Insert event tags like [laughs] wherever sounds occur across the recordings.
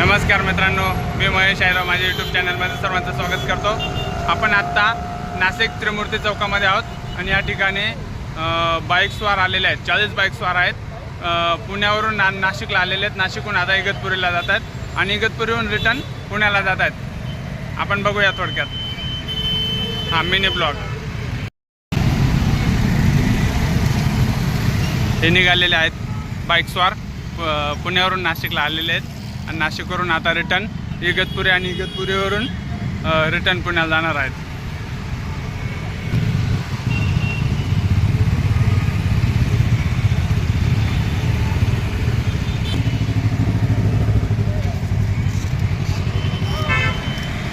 नमस्कार मित्रांनो मी महेश आयराव माझ्या यूट्यूब चॅनलमध्ये सर्वांचं स्वागत करतो. आपण आत्ता नाशिक त्रिमूर्ती चौकामध्ये आहोत आणि या ठिकाणी बाईक स्वार आलेले आहेत. चाळीस बाईक स्वार आहेत. पुण्यावरून ना नाशिकला आलेले आहेत. नाशिकहून आता इगतपुरीला जात आहेत आणि इगतपुरीहून रिटर्न पुण्याला जात आहेत. आपण बघूया थोडक्यात. हां मिनी ब्लॉग हे निघालेले आहेत बाईक स्वार. प- पुण्यावरून नाशिकला आलेले आहेत. आणि नाशिकवरून आता रिटर्न इगतपुरी आणि इगतपुरीवरून रिटर्न पुण्याला जाणार आहेत.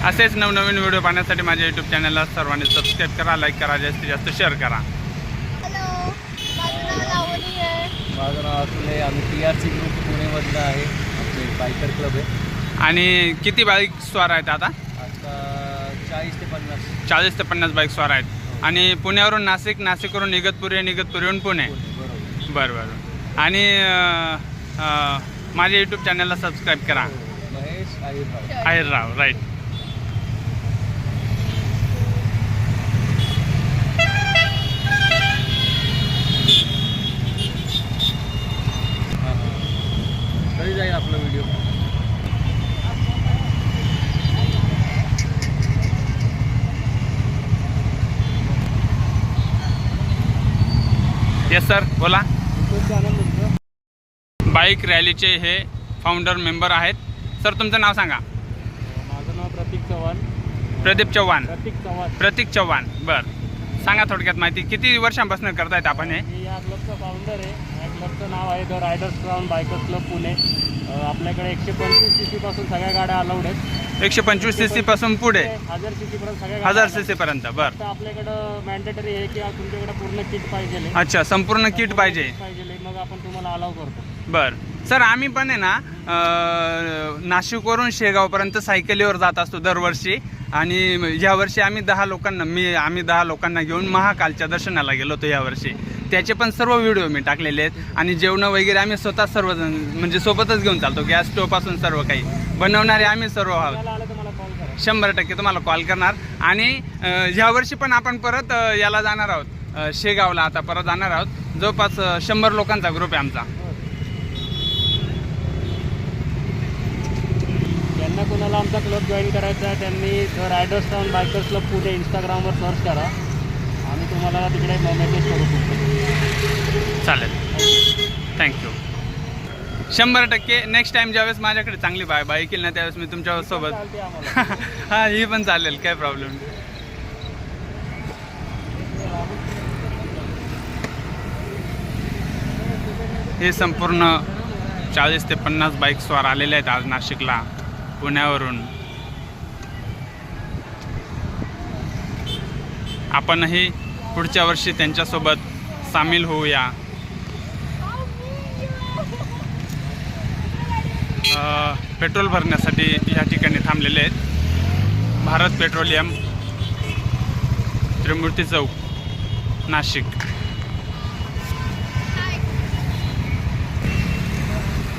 असेच नवनवीन व्हिडिओ पाहण्यासाठी माझ्या यूट्यूब चॅनलला सर्वांनी सबस्क्राईब करा लाईक करा जास्तीत जास्त शेअर करा. हॅलो माझं नाव अतुल आहे. आम्ही टी आर सी ग्रुप पुणेमधलं आहे. बायकर क्लब आहे. आणि किती बाईक स्वार आहेत आता? आता चाळीस ते पन्नास. चाळीस ते पन्नास बाईक स्वार आहेत. आणि पुण्यावरून नाशिक नाशिकवरून इगतपुरी इगतपुरीहून पुणे. बरोबर. बरं बरं. आणि अं, अं, माझ्या यूट्यूब चॅनलला सबस्क्राईब करा. महेश आहिरराव. आहे राव राईट हां हां कधी जाईल आपला व्हिडिओ येस सर बोला. बाईक रॅलीचे हे फाउंडर मेंबर आहेत. सर तुमचं नाव सांगा. माझं नाव प्रतीक चव्हाण. प्रदीप चव्हाण. प्रतीक चव्हाण. प्रतीक चव्हाण. बर. सांगा थोडक्यात माहिती. किती वर्षांपासून करतायत आपण हे? या क्लबचा फाउंडर आहे. क्लबचं नाव आहे the riders crown bikers club Pune. आपल्याकडे एकशे पंचवीस सी सीपासून सगळ्या गाड्या अलाउड आहेत. एकशे पंचवीस सी सी पासून पुढे. हजार सी सीपर्यंत सगळ्या हजार सी सी पर्यंत बर. आपल्याकडं मॅन्डेटरी आहे की तुमच्याकडे पूर्ण किट पाहिजे. अच्छा संपूर्ण किट पाहिजे पाहिजे मग आपण तुम्हाला अलाव करतो. बर. सर आम्ही पण आहे ना नाशिकवरून शेगावपर्यंत सायकलीवर जात असतो दरवर्षी. आणि यावर्षी आम्ही दहा लोकांना मी आम्ही दहा लोकांना घेऊन महाकालच्या दर्शनाला गेलो होतो यावर्षी. त्याचे पण सर्व व्हिडिओ मी टाकलेले आहेत. आणि जेवणं वगैरे आम्ही स्वतः सर्वजण म्हणजे सोबतच घेऊन चालतो. गॅस स्टोवपासून सर्व काही. बनवणारे आम्ही सर्व आहोत. शंभर टक्के तुम्हाला कॉल करणार. आणि ह्या वर्षी पण आपण परत याला जाणार आहोत. शेगावला आता परत जाणार आहोत. जवळपास शंभर लोकांचा ग्रुप आहे आमचा. ज्यांना कोणाला आमचा क्लब जॉईन करायचा त्यांनी त्यांनी रायडर्स टाउन बायकर्स क्लब पुढे इंस्टाग्रामवर सर्च करा. आम्ही तुम्हाला तिकडे मेसेज करू शकतो. चालेल. थँक्यू शंभर टक्के नेक्स्ट टाइम ज्यावेळेस माझ्याकडे चांगली बाय बाईक येईल ना त्यावेळेस मी तुमच्यासोबत [laughs] हा ही पण चालेल काय प्रॉब्लेम नाही. हे संपूर्ण चाळीस ते पन्नास बाईक स्वार आलेले आहेत आज नाशिकला पुण्यावरून. आपणही पुढच्या वर्षी त्यांच्यासोबत सामील होऊया. पेट्रोल भरण्यासाठी या ठिकाणी थांबलेले आहेत. भारत पेट्रोलियम त्रिमूर्ती चौक नाशिक.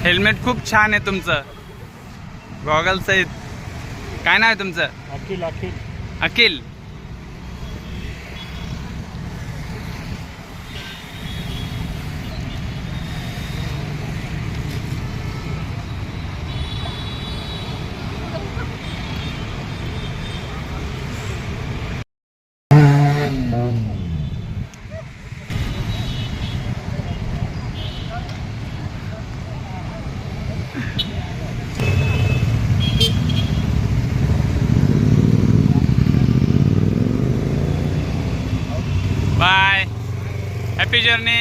हेल्मेट खूप छान आहे तुमचं. गॉगल सहित. काय नाव आहे तुमचं? Akhil Akhil. Akhil bye happy journey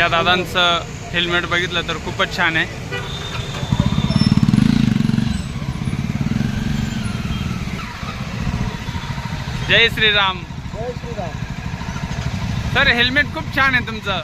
या दादांचं हेल्मेट बघितलं तर खूपच छान आहे. जय श्रीराम. जय श्रीराम. सर हेल्मेट खूप छान आहे तुमचं.